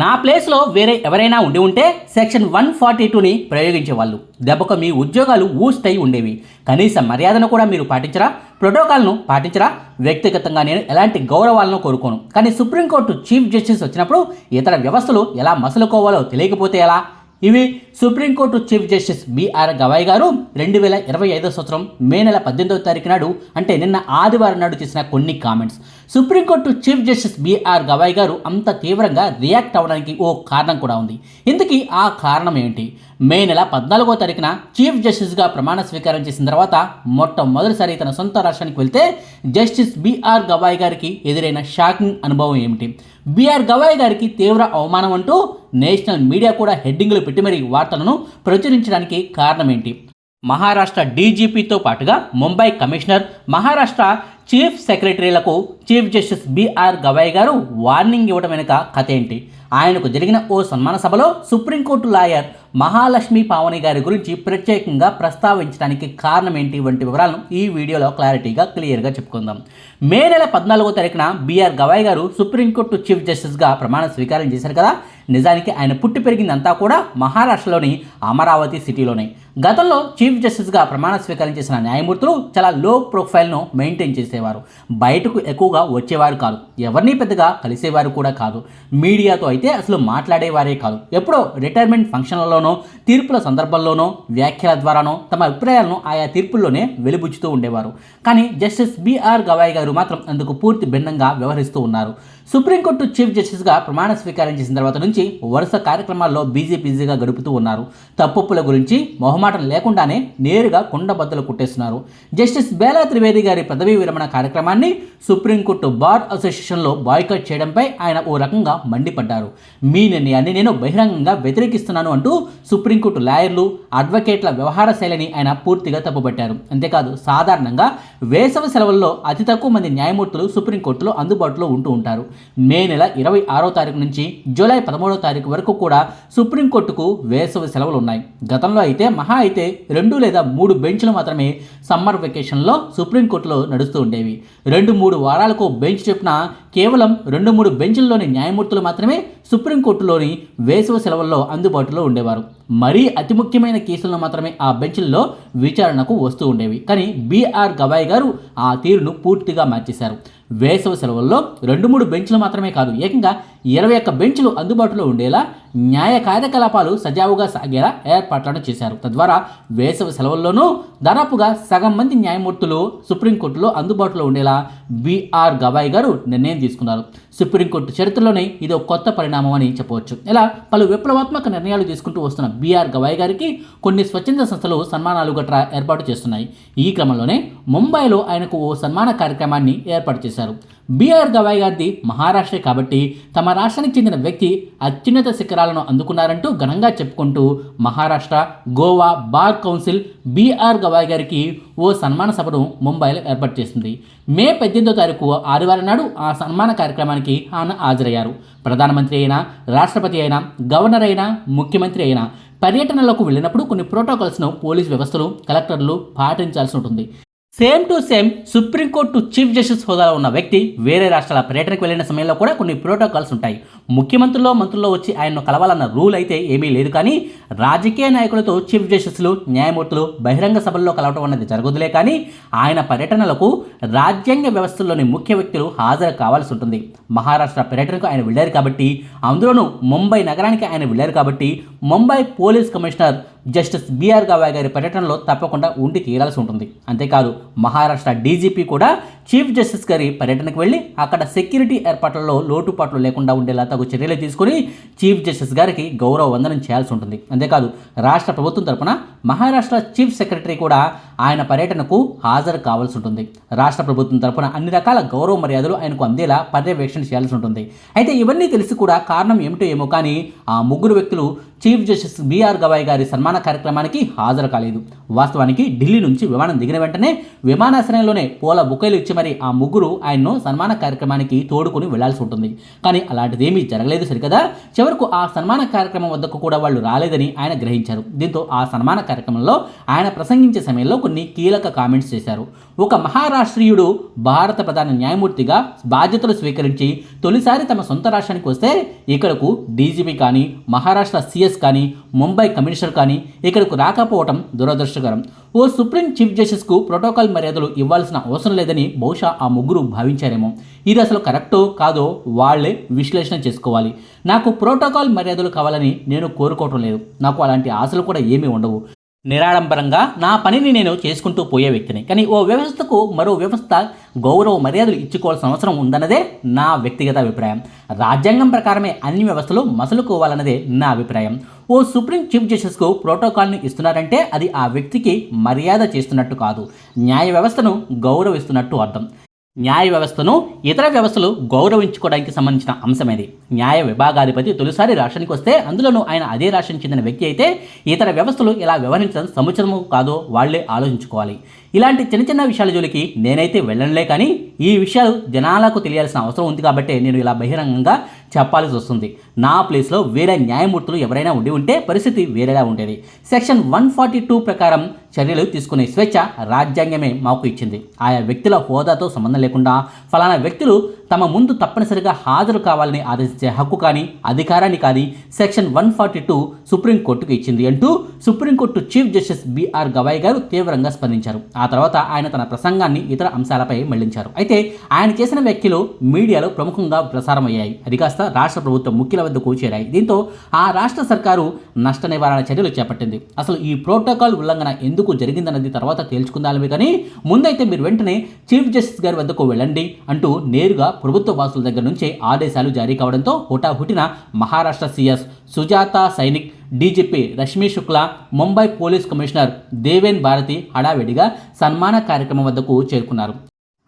నా ప్లేస్లో వేరే ఎవరైనా ఉండి ఉంటే సెక్షన్ వన్ ఫార్టీ టూని ప్రయోగించేవాళ్ళు. దెబ్బకు మీ ఉద్యోగాలు ఊస్ట్ అయి ఉండేవి. కనీస మర్యాదను కూడా మీరు పాటించరా? ప్రోటోకాల్ను పాటించరా? వ్యక్తిగతంగా నేను ఎలాంటి గౌరవాలను కోరుకోను. కానీ సుప్రీంకోర్టు చీఫ్ జస్టిస్ వచ్చినప్పుడు ఇతర వ్యవస్థలు ఎలా మసలుకోవాలో తెలియకపోతే ఎలా? ఇవి supreme court chief justice BR Gavai garu రెండు వేల ఇరవై ఐదో సంవత్సరం మే నెల పద్దెనిమిదవ తారీఖు నాడు అంటే నిన్న ఆదివారం నాడు చేసిన కొన్ని comments. Supreme court chief justice BR Gavai garu అంత తీవ్రంగా రియాక్ట్ అవ్వడానికి ఓ కారణం కూడా ఉంది. ఇందుకీ ఆ కారణం ఏంటి? మే నెల పద్నాలుగో తారీఖున చీఫ్ జస్టిస్గా ప్రమాణ స్వీకారం చేసిన తర్వాత మొట్టమొదటిసారి తన సొంత రాష్ట్రానికి వెళ్తే జస్టిస్ బిఆర్ గవాయ్ గారికి ఎదురైన షాకింగ్ అనుభవం ఏమిటి? బిఆర్ గవాయ్ గారికి తీవ్ర అవమానం అంటూ నేషనల్ మీడియా కూడా హెడ్డింగ్లు పెట్టి మరీ వార్తలను ప్రచురించడానికి కారణం ఏంటి మహారాష్ట్ర డీజీపీతో పాటుగా Mumbai commissioner Maharashtra chief సెక్రటరీలకు chief justice BR Gavai garu warning ఇవ్వడం వెనుక కథ ఏంటి? ఆయనకు జరిగిన ఓ సన్మాన సభలో సుప్రీంకోర్టు లాయర్ మహాలక్ష్మి పావని గారి గురించి ప్రత్యేకంగా ప్రస్తావించడానికి కారణం ఏంటి వంటి వివరాలను ఈ వీడియోలో క్లారిటీగా క్లియర్గా చెప్పుకుందాం. మే నెల పద్నాలుగో తారీఖున బిఆర్ గవాయ్ గారు సుప్రీంకోర్టు చీఫ్ జస్టిస్గా ప్రమాణ స్వీకారం చేశారు కదా. నిజానికి ఆయన పుట్టి పెరిగిందంతా కూడా మహారాష్ట్రలోని అమరావతి సిటీలోనే. గతంలో చీఫ్ జస్టిస్గా ప్రమాణ స్వీకారం చేసిన న్యాయమూర్తులు చాలా లో ప్రొఫైల్ను మెయింటైన్ చేసేవారు. బయటకు ఎక్కువగా వచ్చేవారు కాదు. ఎవరిని పెద్దగా కలిసేవారు కూడా కాదు. మీడియాతో అయితే అసలు మాట్లాడేవారే కాదు. ఎప్పుడో రిటైర్మెంట్ ఫంక్షన్లలోనూ తీర్పుల సందర్భంలోనో వ్యాఖ్యల ద్వారానో తమ అభిప్రాయాలను ఆయా తీర్పుల్లోనే వెలిబుచ్చుతూ ఉండేవారు. కానీ జస్టిస్ బిఆర్ గవాయ్ గారు మాత్రం అందుకు పూర్తి భిన్నంగా వ్యవహరిస్తూ ఉన్నారు. సుప్రీంకోర్టు చీఫ్ జస్టిస్గా ప్రమాణ స్వీకారం చేసిన తర్వాత నుంచి వరుస కార్యక్రమాల్లో బిజీ బిజీగా గడుపుతూ ఉన్నారు. తప్పుల గురించి మొహమాటం లేకుండానే నేరుగా కుండబద్దలు కుట్టేస్తున్నారు. జస్టిస్ బేలా త్రివేది గారి పదవీ విరమణ కార్యక్రమాన్ని సుప్రీంకోర్టు బార్ అసోసియేషన్లో బాయ్కట్ చేయడంపై ఆయన ఓ రకంగా మండిపడ్డారు. మీ నిర్ణయాన్ని నేను బహిరంగంగా వ్యతిరేకిస్తున్నాను అంటూ సుప్రీంకోర్టు లాయర్లు అడ్వకేట్ల వ్యవహార శైలిని ఆయన పూర్తిగా తప్పుబట్టారు అంతేకాదు సాధారణంగా వేసవి సెలవుల్లో అతి తక్కువ మంది న్యాయమూర్తులు సుప్రీంకోర్టులో అందుబాటులో ఉంటూ ఉంటారు. మే నెల ఇరవై ఆరో తారీఖు నుంచి జూలై పదమూడో తారీఖు వరకు కూడా సుప్రీంకోర్టుకు వేసవి సెలవులు ఉన్నాయి. గతంలో అయితే మహా అయితే రెండు లేదా మూడు బెంచ్లు మాత్రమే సమ్మర్ వెకేషన్లో సుప్రీంకోర్టులో నడుస్తూ ఉండేవి. రెండు మూడు వారాలకు బెంచ్ చెప్పిన కేవలం రెండు మూడు బెంచ్ల్లోని న్యాయమూర్తులు మాత్రమే సుప్రీంకోర్టులోని వేసవి సెలవుల్లో అందుబాటులో ఉండేవారు. మరీ అతి ముఖ్యమైన కేసులను మాత్రమే ఆ బెంచ్ల్లో విచారణకు వస్తూ ఉండేవి. కానీ బీఆర్ గవాయ్ గారు ఆ తీరును పూర్తిగా మార్చేశారు. వేసవి సెలవుల్లో రెండు మూడు బెంచ్లు మాత్రమే కాదు ఏకంగా ఇరవై ఒక్క బెంచ్లు అందుబాటులో ఉండేలా న్యాయ కార్యకలాపాలు సజావుగా సాగేలా ఏర్పాట్లను చేశారు. తద్వారా వేసవి సెలవుల్లోనూ దాదాపుగా సగం మంది న్యాయమూర్తులు సుప్రీంకోర్టులో అందుబాటులో ఉండేలా బీఆర్ గవాయ్ గారు నిర్ణయం తీసుకున్నారు. సుప్రీంకోర్టు చరిత్రలోనే ఇది ఒక కొత్త పరిణామం అని చెప్పవచ్చు. ఇలా పలు విప్లవాత్మక నిర్ణయాలు తీసుకుంటూ వస్తున్న బీఆర్ గవాయ్ గారికి కొన్ని స్వచ్ఛంద సంస్థలు సన్మానాలు గట్రా ఏర్పాటు చేస్తున్నాయి. ఈ క్రమంలోనే ముంబైలో ఆయనకు ఓ సన్మాన కార్యక్రమాన్ని ఏర్పాటు చేశారు. బీఆర్ గవాయ్ గారిది మహారాష్ట్రే కాబట్టి తమ రాష్ట్రానికి చెందిన వ్యక్తి అత్యున్నత శిఖరాలను అందుకున్నారంటూ ఘనంగా చెప్పుకుంటూ Maharashtra Goa bar council BR Gavai గారికి ఓ సన్మాన సభను ముంబైలో ఏర్పాటు చేసింది. మే పద్దెనిమిదో తారీఖు ఆదివారం నాడు ఆ సన్మాన కార్యక్రమానికి ఆయన హాజరయ్యారు. ప్రధానమంత్రి అయినా రాష్ట్రపతి అయినా గవర్నర్ అయినా ముఖ్యమంత్రి అయినా పర్యటనలకు వెళ్ళినప్పుడు కొన్ని ప్రోటోకాల్స్ను పోలీస్ వ్యవస్థలు కలెక్టర్లు పాటించాల్సి ఉంటుంది. Same to same supreme court chief justice హోదాలో ఉన్న వ్యక్తి వేరే రాష్ట్రాల పర్యటనకు వెళ్ళిన సమయంలో కూడా కొన్ని ప్రోటోకాల్స్ ఉంటాయి. ముఖ్యమంత్రుల్లో మంత్రుల్లో వచ్చి ఆయన్ను కలవాలన్న రూల్ అయితే ఏమీ లేదు కానీ రాజకీయ నాయకులతో చీఫ్ జస్టిస్లు న్యాయమూర్తులు బహిరంగ సభల్లో కలవటం అనేది జరగదులే కానీ ఆయన పర్యటనలకు రాజ్యాంగ వ్యవస్థల్లోని ముఖ్య వ్యక్తులు హాజరు కావాల్సి ఉంటుంది. మహారాష్ట్ర పర్యటనకు ఆయన వెళ్ళారు కాబట్టి అందులోనూ ముంబై నగరానికి ఆయన వెళ్ళారు కాబట్టి Mumbai police commissioner justice BR Gavai గారి పర్యటనలో తప్పకుండా ఉండి తీరాల్సి ఉంటుంది. అంతేకాదు మహారాష్ట్ర డీజీపీ కూడా చీఫ్ జస్టిస్ గారి పర్యటనకు వెళ్ళి అక్కడ సెక్యూరిటీ ఏర్పాట్లలో లోటుపాట్లు లేకుండా ఉండేలా తగు చర్యలు తీసుకుని చీఫ్ జస్టిస్ గారికి గౌరవ వందనం చేయాల్సి ఉంటుంది. అంతేకాదు రాష్ట్ర ప్రభుత్వం తరపున మహారాష్ట్ర చీఫ్ సెక్రటరీ కూడా ఆయన పర్యటనకు హాజరు కావాల్సి ఉంటుంది. రాష్ట్ర ప్రభుత్వం తరపున అన్ని రకాల గౌరవ మర్యాదలు ఆయనకు అందేలా పర్యవేక్షణ చేయాల్సి ఉంటుంది. అయితే ఇవన్నీ తెలిసి కూడా కారణం ఏమిటో ఏమో కానీ ఆ ముగ్గురు వ్యక్తులు చీఫ్ జస్టిస్ బిఆర్ గవాయ్ గారి సన్మాన కార్యక్రమానికి హాజరు కాలేదు. వాస్తవానికి ఢిల్లీ నుంచి విమానం దిగిన వెంటనే విమానాశ్రయంలోనే పూల బుకేలు ఇచ్చి మరి ఆ ముగ్గురు ఆయన్ను సన్మాన కార్యక్రమానికి తోడుకుని వెళ్ళాల్సి ఉంటుంది. కానీ అలాంటిదేమీ జరగలేదు సరికదా. చివరకు ఆ సన్మాన కార్యక్రమం వద్దకు కూడా వాళ్ళు రాలేదని ఆయన గ్రహించారు. దీంతో ఆ సన్మాన కార్యక్రమంలో ఆయన ప్రసంగించే సమయంలో కొన్ని కీలక కామెంట్స్ చేశారు. ఒక మహారాష్ట్రీయుడు భారత ప్రధాన న్యాయమూర్తిగా బాధ్యతలు స్వీకరించి తొలిసారి తమ సొంత రాష్ట్రానికి వస్తే ఇక్కడకు డీజీపీ కానీ మహారాష్ట్ర సీఎస్ కానీ ముంబై కమిషనర్ కానీ ఇక్కడకు రాకపోవటం దురదృష్టకరం. ఓ సుప్రీం చీఫ్ జస్టిస్కు ప్రోటోకాల్ మర్యాదలు ఇవ్వాల్సిన అవసరం లేదని బహుశా ఆ ముగ్గురు భావించారేమో. ఇది అసలు కరెక్టో కాదో వాళ్ళే విశ్లేషణ చేసుకోవాలి. నాకు ప్రోటోకాల్ మర్యాదలు కావాలని నేను కోరుకోవటం లేదు. నాకు అలాంటి ఆశలు కూడా ఏమీ ఉండవు. నిరాడంబరంగా నా పనిని నేను చేసుకుంటూ పోయే వ్యక్తిని. కానీ ఓ వ్యవస్థకు మరో వ్యవస్థ గౌరవ మర్యాదలు ఇచ్చుకోవాల్సిన అవసరం ఉందన్నదే నా వ్యక్తిగత అభిప్రాయం. రాజ్యాంగం ప్రకారమే అన్ని వ్యవస్థలు మసలుకోవాలన్నదే నా అభిప్రాయం. ఓ సుప్రీం చీఫ్ జస్టిస్కు ప్రోటోకాల్ని ఇస్తున్నారంటే అది ఆ వ్యక్తికి మర్యాద చేస్తున్నట్టు కాదు. న్యాయ వ్యవస్థను గౌరవిస్తున్నట్టు అర్థం. న్యాయ వ్యవస్థను ఇతర వ్యవస్థలు గౌరవించుకోవడానికి సంబంధించిన అంశమేది. న్యాయ విభాగాధిపతి తొలిసారి రాష్ట్రానికి వస్తే అందులోనూ ఆయన అదే రాష్ట్రం చెందిన వ్యక్తి అయితే ఇతర వ్యవస్థలు ఇలా వ్యవహరించడం సముచితము కాదో వాళ్ళే ఆలోచించుకోవాలి. ఇలాంటి చిన్న చిన్న విషయాల జోలికి నేనైతే వెళ్ళనులే కానీ ఈ విషయాలు జనాలకు తెలియాల్సిన అవసరం ఉంది కాబట్టి నేను ఇలా బహిరంగంగా చెప్పాల్సి వస్తుంది. నా ప్లేస్లో వేరే న్యాయమూర్తులు ఎవరైనా ఉండి ఉంటే పరిస్థితి వేరేలా ఉండేది. సెక్షన్ వన్ ఫార్టీ టూ ప్రకారం చర్యలు తీసుకునే స్వేచ్ఛ రాజ్యాంగమే మాకు ఇచ్చింది. ఆయా వ్యక్తుల హోదాతో సంబంధం లేకుండా ఫలానా వ్యక్తులు తమ ముందు తప్పనిసరిగా హాజరు కావాలని ఆదేశించే హక్కు కానీ అధికారాన్ని కానీ సెక్షన్ వన్ ఫార్టీ టూ సుప్రీంకోర్టుకు ఇచ్చింది అంటూ supreme court chief justice BR Gavai garu తీవ్రంగా స్పందించారు. ఆ తర్వాత ఆయన తన ప్రసంగాన్ని ఇతర అంశాలపై మళ్ళించారు. అయితే ఆయన చేసిన వ్యాఖ్యలు మీడియాలో ప్రముఖంగా ప్రసారమయ్యాయి. అది కాస్త రాష్ట్ర ప్రభుత్వం ముఖ్యుల వద్దకు చేరాయి. దీంతో ఆ రాష్ట్ర సర్కారు నష్ట నివారణ చర్యలు చేపట్టింది. అసలు ఈ ప్రోటోకాల్ ఉల్లంఘన ఎందుకు జరిగిందన్నది తర్వాత తేల్చుకుందామే కానీ ముందైతే మీరు వెంటనే చీఫ్ జస్టిస్ గారి వద్దకు వెళ్ళండి అంటూ నేరుగా ప్రభుత్వ వాసుల దగ్గర నుంచే ఆదేశాలు జారీ కావడంతో హుటాహుటిన Maharashtra CS Sujata Saunik DGP Rashmi Shukla Mumbai police commissioner Deven Bharti హడావిడిగా సన్మాన కార్యక్రమం వద్దకు చేరుకున్నారు.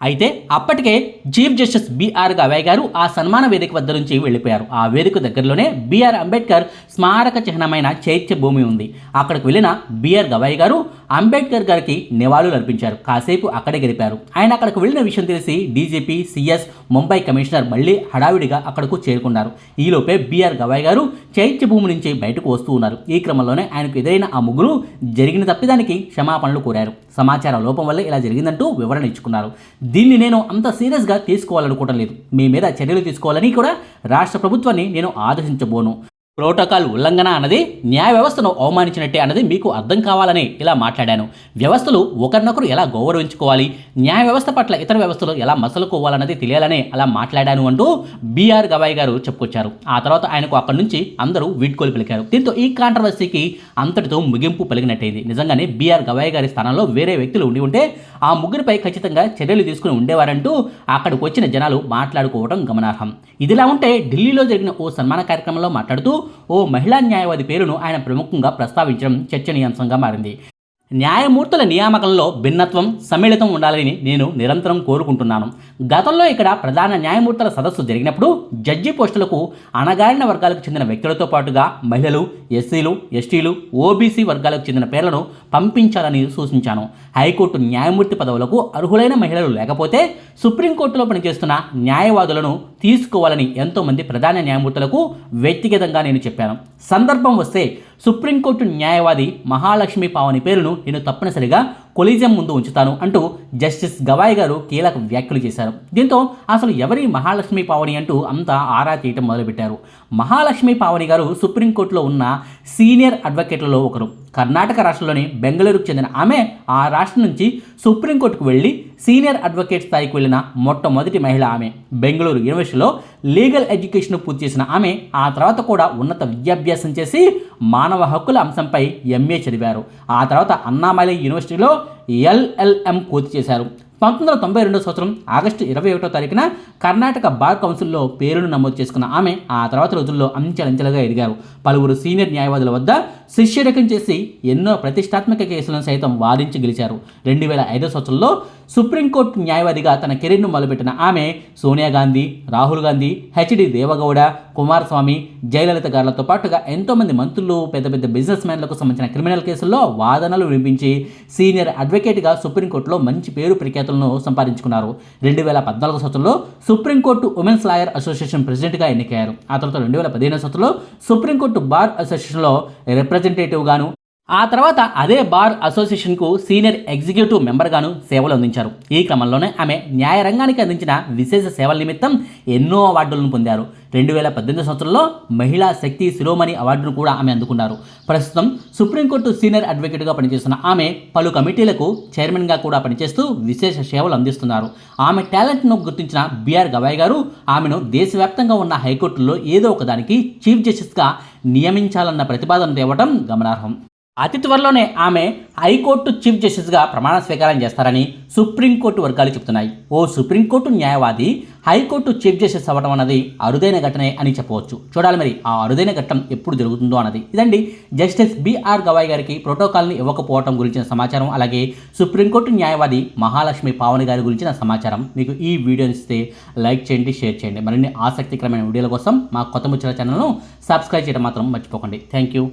అయితే అప్పటికే చీఫ్ జస్టిస్ బీఆర్ గవాయ్ గారు ఆ సన్మాన వేదిక వద్ద నుంచి వెళ్ళిపోయారు. ఆ వేదిక దగ్గరలోనే బిఆర్ అంబేద్కర్ స్మారక చిహ్నమైన చైత్య భూమి ఉంది. అక్కడికి వెళ్ళిన బీఆర్ గవాయ్ గారు అంబేద్కర్ గారికి నివాళులు అర్పించారు. కాసేపు అక్కడే గడిపారు. ఆయన అక్కడికి వెళ్ళిన విషయం తెలిసి డీజీపీ సిఎస్ ముంబై కమిషనర్ మళ్ళీ హడావిడిగా అక్కడకు చేరుకున్నారు. ఈలోపే బీఆర్ గవాయ్ గారు చైత్య భూమి నుంచి బయటకు వస్తూ ఉన్నారు. ఈ క్రమంలోనే ఆయనకు ఎదురైన ఆ ముగ్గురు జరిగిన తప్పిదానికి క్షమాపణలు కోరారు. సమాచార లోపం వల్ల ఇలా జరిగిందంటూ వివరణ ఇచ్చుకున్నారు. దీన్ని నేను అంత సీరియస్గా తీసుకోవాలనుకోవడం లేదు. మీ మీద చర్యలు తీసుకోవాలని కూడా రాష్ట్ర ప్రభుత్వాన్ని నేను ఆదేశించబోను. ప్రోటోకాల్ ఉల్లంఘన అన్నది న్యాయ వ్యవస్థను అవమానించినట్టే అన్నది మీకు అర్థం కావాలని ఇలా మాట్లాడాను. వ్యవస్థలు ఒకరినొకరు ఎలా గౌరవించుకోవాలి? న్యాయ వ్యవస్థ పట్ల ఇతర వ్యవస్థలు ఎలా మసలుకోవాలన్నది తెలియాలని అలా మాట్లాడాను అంటూ బీఆర్ గవాయ్ గారు చెప్పుకొచ్చారు. ఆ తర్వాత ఆయనకు అక్కడి నుంచి అందరూ వీడ్కోలు పలికారు. దీంతో ఈ కాంట్రవర్సీకి అంతటితో ముగింపు పలిగినట్టయింది నిజంగానే బీఆర్ గవాయ్ గారి స్థానంలో వేరే వ్యక్తులు ఉండి ఉంటే ఆ ముగ్గురిపై ఖచ్చితంగా చర్యలు తీసుకుని ఉండేవారంటూ అక్కడికి వచ్చిన జనాలు మాట్లాడుకోవడం గమనార్హం. ఇదిలా ఉంటే ఢిల్లీలో జరిగిన ఓ సన్మాన కార్యక్రమంలో మాట్లాడుతూ ఓ మహిళా న్యాయవాది పేరును ఆయన ప్రముఖంగా ప్రస్తావించడం చర్చనీయాంశంగా మారింది. న్యాయమూర్తుల నియామకంలో భిన్నత్వం సమ్మిళితం ఉండాలని నేను నిరంతరం కోరుకుంటున్నాను. గతంలో ఇక్కడ ప్రధాన న్యాయమూర్తుల సదస్సు జరిగినప్పుడు జడ్జి పోస్టులకు అణగారిన వర్గాలకు చెందిన వ్యక్తులతో పాటుగా మహిళలు ఎస్సీలు ఎస్టీలు ఓబీసీ వర్గాలకు చెందిన పేర్లను పంపించాలని సూచించాను. హైకోర్టు న్యాయమూర్తి పదవులకు అర్హులైన మహిళలు లేకపోతే సుప్రీంకోర్టులో పనిచేస్తున్న న్యాయవాదులను తీసుకోవాలని ఎంతోమంది ప్రధాన న్యాయమూర్తులకు వ్యక్తిగతంగా నేను చెప్పాను. సందర్భం వస్తే సుప్రీంకోర్టు న్యాయవాది మహాలక్ష్మి పావని పేరును నేను తప్పనిసరిగా కొలీజియం ముందు ఉంచుతాను అంటూ జస్టిస్ గవాయ్ గారు కీలక వ్యాఖ్యలు చేశారు. దీంతో అసలు ఎవరి మహాలక్ష్మి పావని అంటూ అంతా ఆరా తీయటం మొదలుపెట్టారు. మహాలక్ష్మి పావని గారు సుప్రీంకోర్టులో ఉన్న సీనియర్ అడ్వకేట్లలో ఒకరు. కర్ణాటక రాష్ట్రంలోని బెంగళూరుకు చెందిన ఆమె ఆ రాష్ట్రం నుంచి సుప్రీంకోర్టుకు వెళ్ళి సీనియర్ అడ్వకేట్ స్థాయికి వెళ్ళిన మొట్టమొదటి మహిళ ఆమె. బెంగళూరు యూనివర్సిటీలో లీగల్ ఎడ్యుకేషన్ పూర్తి చేసిన ఆమె ఆ తర్వాత కూడా ఉన్నత విద్యాభ్యాసం చేసి మానవ హక్కుల అంశంపై ఎంఏ చదివారు. ఆ తర్వాత అన్నామలై యూనివర్సిటీలో ఎల్ఎల్ఎం పూర్తి చేశారు. పంతొమ్మిది వందల తొంభై రెండో సంవత్సరం ఆగస్టు ఇరవై ఒకటో తారీఖున కర్ణాటక బార్ కౌన్సిల్లో పేరును నమోదు చేసుకున్న ఆమె ఆ తర్వాత రోజుల్లో అంచెలంచెలుగా ఎదిగారు. పలువురు సీనియర్ న్యాయవాదుల వద్ద శిష్యరకం చేసి ఎన్నో ప్రతిష్టాత్మక కేసులను సైతం వాదించి గెలిచారు. రెండు వేల ఐదో సంవత్సరంలో సుప్రీంకోర్టు న్యాయవాదిగా తన కెరీర్ను మొదలుపెట్టిన ఆమె సోనియా గాంధీ రాహుల్ గాంధీ హెచ్డి దేవగౌడ కుమారస్వామి జయలలిత గారులతో పాటుగా ఎంతోమంది మంత్రులు పెద్ద పెద్ద బిజినెస్ మ్యాన్లకు సంబంధించిన క్రిమినల్ కేసుల్లో వాదనలు వినిపించి సీనియర్ అడ్వకేట్గా సుప్రీంకోర్టులో మంచి పేరు ప్రఖ్యాతులను సంపాదించుకున్నారు. రెండు వేల పద్నాలుగు సంవత్సరంలో సుప్రీంకోర్టు ఉమెన్స్ లాయర్ అసోసియేషన్ ప్రెసిడెంట్గా ఎన్నికయ్యారు. ఆ తర్వాత రెండు వేల పదిహేను సంవత్సరంలో సుప్రీంకోర్టు బార్ అసోసియేషన్లో రిప్రజెంటేటివ్గాను ఆ తర్వాత అదే బార్ అసోసియేషన్కు సీనియర్ ఎగ్జిక్యూటివ్ మెంబర్గాను సేవలు అందించారు ఈ క్రమంలోనే ఆమె న్యాయ రంగానికి అందించిన విశేష సేవల నిమిత్తం ఎన్నో అవార్డులను పొందారు. రెండు వేల పద్దెనిమిది సంవత్సరంలో మహిళా శక్తి శిరోమణి అవార్డును కూడా ఆమె అందుకున్నారు. ప్రస్తుతం సుప్రీంకోర్టు సీనియర్ అడ్వకేట్గా పనిచేస్తున్న ఆమె పలు కమిటీలకు చైర్మన్గా కూడా పనిచేస్తూ విశేష సేవలు అందిస్తున్నారు. ఆమె టాలెంట్ను గుర్తించిన బిఆర్ గవాయ్ గారు ఆమెను దేశవ్యాప్తంగా ఉన్న హైకోర్టుల్లో ఏదో ఒకదానికి చీఫ్ జస్టిస్గా నియమించాలన్న ప్రతిపాదన తేవడం గమనార్హం. అతి త్వరలోనే ఆమె హైకోర్టు చీఫ్ జస్టిస్గా ప్రమాణ స్వీకారం చేస్తారని సుప్రీంకోర్టు వర్గాలు చెబుతున్నాయి. ఓ సుప్రీంకోర్టు న్యాయవాది హైకోర్టు చీఫ్ జస్టిస్ అవ్వడం అన్నది అరుదైన ఘటనే అని చెప్పవచ్చు. చూడాలి మరి ఆ అరుదైన ఘట్టం ఎప్పుడు జరుగుతుందో అన్నది. ఇదండి జస్టిస్ బిఆర్ గవాయ్ గారికి ప్రోటోకాల్ని ఇవ్వకపోవడం గురించిన సమాచారం అలాగే సుప్రీంకోర్టు న్యాయవాది మహాలక్ష్మి పావని గారి గురించిన సమాచారం. మీకు ఈ వీడియో ఇస్తే లైక్ చేయండి షేర్ చేయండి. మరిన్ని ఆసక్తికరమైన వీడియోల కోసం మా కొత్త ముచ్చల ఛానల్ను సబ్స్క్రైబ్ చేయడం మాత్రం మర్చిపోకండి. Thank you.